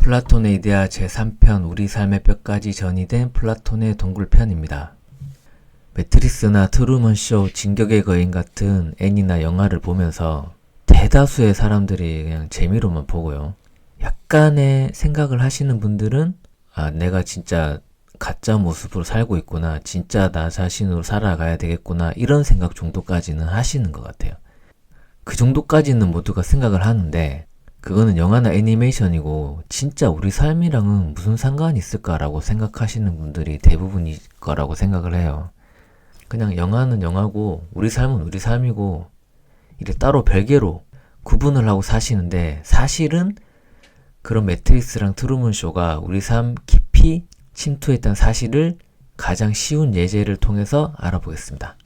플라톤의 이데아 제3편 우리 삶의 뼈까지 전이된 플라톤의 동굴편입니다. 매트리스나 트루먼쇼, 진격의 거인 같은 애니나 영화를 보면서 대다수의 사람들이 그냥 재미로만 보고요. 약간의 생각을 하시는 분들은 아, 내가 진짜 가짜 모습으로 살고 있구나. 진짜 나 자신으로 살아가야 되겠구나. 이런 생각 정도까지는 하시는 것 같아요. 그 정도까지는 모두가 생각을 하는데 그거는 영화나 애니메이션이고 진짜 우리 삶이랑은 무슨 상관이 있을까라고 생각하시는 분들이 대부분일 거라고 생각을 해요. 그냥 영화는 영화고 우리 삶은 우리 삶이고 이래 따로 별개로 구분을 하고 사시는데 사실은 그런 매트릭스랑 트루먼 쇼가 우리 삶 깊이 침투했던 사실을 가장 쉬운 예제를 통해서 알아보겠습니다.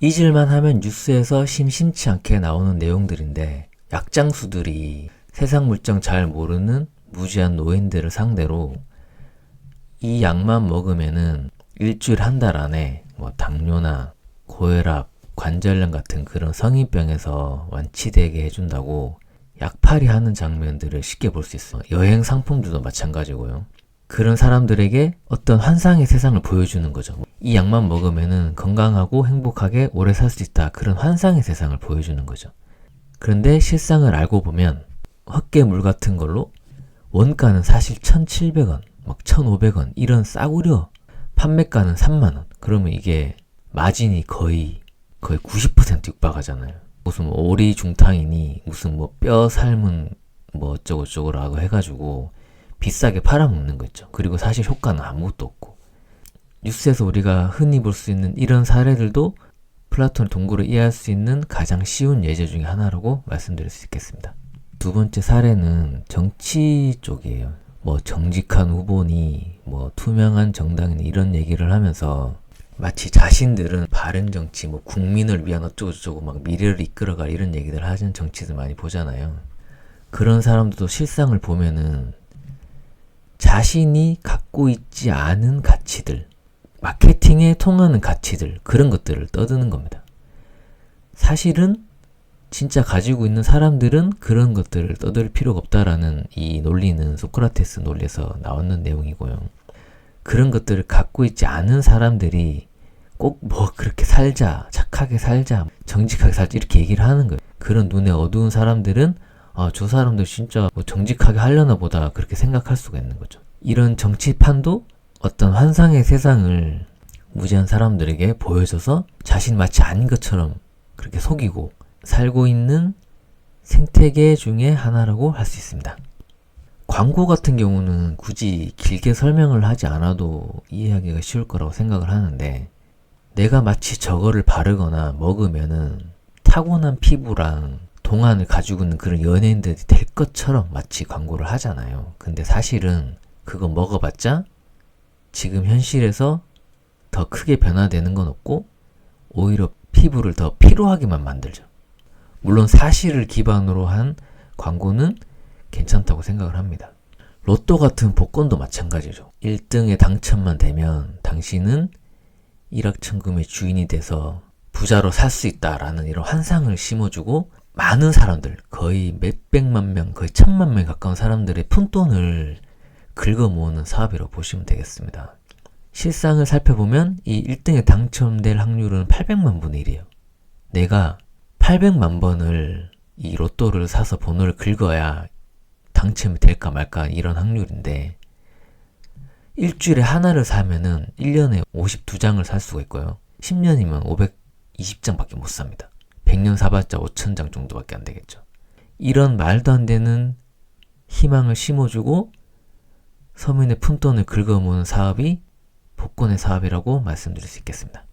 잊을만 하면 뉴스에서 심심치 않게 나오는 내용들인데 약장수들이 세상 물정 잘 모르는 무지한 노인들을 상대로 이 약만 먹으면은 일주일 한 달 안에 뭐 당뇨나 고혈압, 관절염 같은 그런 성인병에서 완치되게 해준다고 약팔이 하는 장면들을 쉽게 볼 수 있어. 여행 상품들도 마찬가지고요. 그런 사람들에게 어떤 환상의 세상을 보여주는 거죠. 이 약만 먹으면은 건강하고 행복하게 오래 살 수 있다. 그런 환상의 세상을 보여주는 거죠. 그런데 실상을 알고 보면 헛개물 같은 걸로 원가는 사실 1,700원, 막 1,500원 이런 싸구려 판매가는 3만원. 그러면 이게 마진이 거의 거의 90% 육박하잖아요. 무슨 뭐 오리 중탕이니 무슨 뭐 뼈 삶은 뭐 어쩌고 저쩌고라고 해가지고 비싸게 팔아먹는 거 있죠. 그리고 사실 효과는 아무것도 없고. 뉴스에서 우리가 흔히 볼 수 있는 이런 사례들도 플라톤의 동굴을 이해할 수 있는 가장 쉬운 예제 중에 하나라고 말씀드릴 수 있겠습니다. 두 번째 사례는 정치 쪽이에요. 뭐 정직한 후보니 뭐 투명한 정당이니 이런 얘기를 하면서 마치 자신들은 바른 정치, 뭐 국민을 위한 어쩌고저쩌고 막 미래를 이끌어갈 이런 얘기들 하는 정치들 많이 보잖아요. 그런 사람들도 실상을 보면은 자신이 갖고 있지 않은 가치들, 마케팅에 통하는 가치들, 그런 것들을 떠드는 겁니다. 사실은 진짜 가지고 있는 사람들은 그런 것들을 떠들 필요가 없다라는 이 논리는 소크라테스 논리에서 나왔는 내용이고요. 그런 것들을 갖고 있지 않은 사람들이 꼭 뭐 그렇게 살자, 착하게 살자, 정직하게 살자 이렇게 얘기를 하는 거예요. 그런 눈에 어두운 사람들은 아, 저 사람들 진짜 뭐 정직하게 하려나 보다 그렇게 생각할 수가 있는 거죠. 이런 정치판도 어떤 환상의 세상을 무지한 사람들에게 보여줘서 자신 마치 아닌 것처럼 그렇게 속이고 살고 있는 생태계 중에 하나라고 할 수 있습니다. 광고 같은 경우는 굳이 길게 설명을 하지 않아도 이해하기가 쉬울 거라고 생각을 하는데 내가 마치 저거를 바르거나 먹으면은 타고난 피부랑 동안을 가지고 있는 그런 연예인들이 될 것처럼 마치 광고를 하잖아요. 근데 사실은 그거 먹어봤자 지금 현실에서 더 크게 변화되는 건 없고 오히려 피부를 더 피로하게만 만들죠. 물론 사실을 기반으로 한 광고는 괜찮다고 생각을 합니다. 로또 같은 복권도 마찬가지죠. 1등에 당첨만 되면 당신은 일확천금의 주인이 돼서 부자로 살 수 있다라는 이런 환상을 심어주고 많은 사람들, 거의 몇백만 명, 거의 천만 명 가까운 사람들의 푼돈을 긁어 모으는 사업이라고 보시면 되겠습니다. 실상을 살펴보면 이 1등에 당첨될 확률은 800만 분의 1이에요. 내가 800만 번을 이 로또를 사서 번호를 긁어야 당첨이 될까 말까 이런 확률인데 일주일에 하나를 사면은 1년에 52장을 살 수가 있고요. 10년이면 520장밖에 못 삽니다. 100년 사봤자 5천장 정도밖에 안 되겠죠. 이런 말도 안 되는 희망을 심어주고 서민의 푼돈을 긁어모으는 사업이 복권의 사업이라고 말씀드릴 수 있겠습니다.